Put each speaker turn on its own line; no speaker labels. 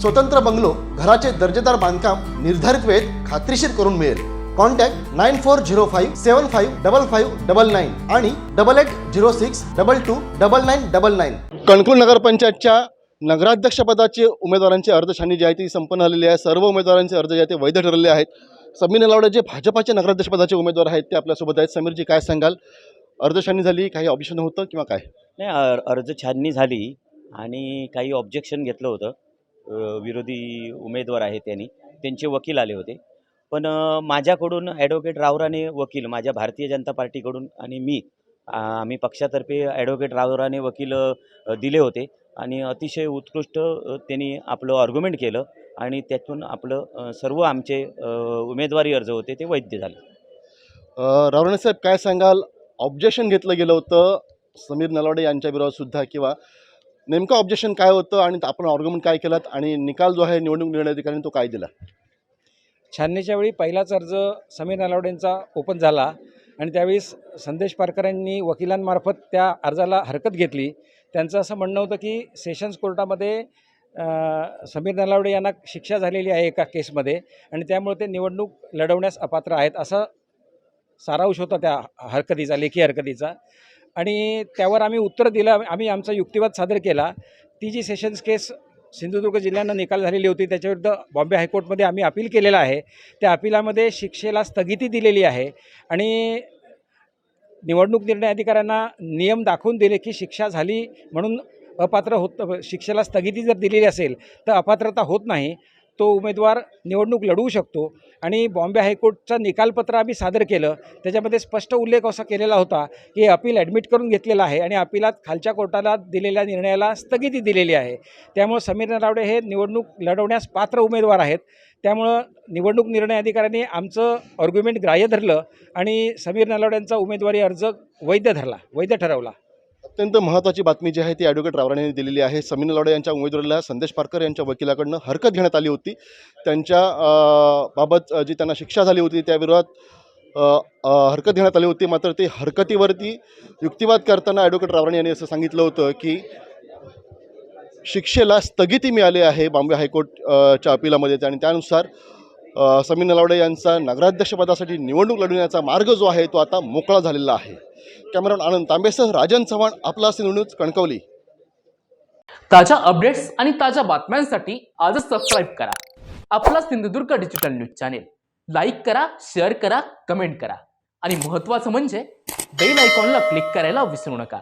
स्वतंत्र बंगलो घराचे दर्जेदार बांधकाम निर्धारित वेळेत खात्रीशीर करून मिळेल. Contact nine four zero five seven five double five double nine आणि double eight zero six double two double nine double nine. Kankur नगरपंचायतच्या नगराध्यक्षपदाचे उमेदवारांची अर्धछानी जी आहे ती संपन्न झालेली आहे. सर्व उमेदवारांचे अर्ज जे आहे ते वैध ठरलेले आहेत. समीर नलावडे जे भाजपाचे नगराध्यक्षपदाचे उमेदवार आहेत ते आपल्यासोबत आहेत. समीरजी काय सांगाल? अर्धछानी झाली काही ऑब्जेक्शन होतं किंवा काय?
नाही अर- अर्ज छाननी झाली आणि काही ऑब्जेक्शन घेतलं होतं. विरोधी उमेदवार आहेत त्यांनी. त्यांचे वकील आले होते. पण माझ्याकडून ॲडव्होकेट रावराने वकील माझ्या भारतीय जनता पार्टीकडून आणि मी आम्ही पक्षातर्फे ॲडव्होकेट रावराने वकील दिले होते. आणि अतिशय उत्कृष्ट त्यांनी आपलं आर्ग्युमेंट केलं आणि त्यातून आपलं सर्व आमचे उमेदवारी अर्ज होते ते वैध झाले.
रावराणे साहेब काय सांगाल? ऑब्जेक्शन घेतलं गेलं होतं. समीर नलवाडे यांच्या विरोधात सुद्धा किंवा नेमकं ऑब्जेक्शन काय होतं आणि आपण ऑर्ग्युमेंट काय केलात आणि निकाल जो आहे निवडणूक निर्णय अधिकाऱ्यांनी तो काय दिला?
छाननीच्या वेळी पहिलाच अर्ज समीर नलावडेंचा ओपन झाला आणि त्यावेळी संदेश पारकर यांनी वकिलांमार्फत त्या अर्जाला हरकत घेतली. त्यांचं असं म्हणणं होतं की सेशन्स कोर्टामध्ये समीर नलावडे यांना शिक्षा झालेली आहे एका केसमध्ये आणि त्यामुळे ते निवडणूक लढवण्यास अपात्र आहेत असं सारांश होता त्या हरकतीचा लेखी हरकतीचा. आणि त्यावर आम्ही उत्तर दिलं आम्ही आमचा युक्तिवाद सादर केला. ती जी सेशन्स केस सिंधुदुर्ग जिल्ह्यानं निकाल झालेली होती त्याच्याविरुद्ध बॉम्बे हायकोर्टमध्ये आम्ही अपील केलेलं आहे. त्या अपिलामध्ये शिक्षेला स्थगिती दिलेली आहे आणि निवडणूक निर्णय अधिकाऱ्यांना नियम दाखवून दिले की शिक्षा झाली म्हणून अपात्र होत शिक्षेला स्थगिती जर दिलेली असेल तर अपात्रता होत नाही. तो उमेदवार निवडणूक लढवू शकतो. आणि बॉम्बे हायकोर्टचं निकालपत्र आम्ही सादर केलं. त्याच्यामध्ये स्पष्ट उल्लेख असा केलेला होता की अपील ॲडमिट करून घेतलेला आहे आणि अपिलात खालच्या कोर्टाला दिलेल्या निर्णयाला स्थगिती दिलेली आहे. त्यामुळे समीर नरावडे हे निवडणूक लढवण्यास पात्र उमेदवार आहेत. त्यामुळं निवडणूक निर्णय अधिकाऱ्यांनी आमचं ऑर्ग्युमेंट ग्राह्य धरलं आणि समीर नलावड्यांचा उमेदवारी अर्ज वैध धरला वैध ठरवला.
अत्यंत महत्त्वाची बातमी जी आहे ती ॲडव्होकेट रावराणे यांनी दिलेली आहे. समीन लाडे यांच्या उमेदवारीला संदेश पारकर यांच्या वकिलाकडनं हरकत घेण्यात आली होती. त्यांच्या बाबत जी त्यांना शिक्षा झाली होती त्या विरोधात हरकत घेण्यात आली होती. मात्र ते हरकतीवरती युक्तिवाद करताना ॲडव्होकेट रावराणे यांनी असं सांगितलं होतं की शिक्षेला स्थगिती मिळाली आहे बॉम्बे हायकोर्टच्या अपिलामध्ये आणि त्यानुसार समीर नलावडे यांचा नगराध्यक्षपदासाठी निवडणूक लढवण्याचा मार्ग जो आहे तो आता मोकळा झालेला आहे. कॅमेरामॅन आनंद तांबेसह राजन चव्हाण आपला असे न्यूज कणकवली.
ताज्या अपडेट्स आणि ताज्या बातम्यांसाठी आजच सबस्क्राईब करा. आपला Sindhudurg digital news channel like करा शेअर करा कमेंट करा. आणि महत्त्वाचं म्हणजे बेल आयकॉनला क्लिक करायला विसरू नका.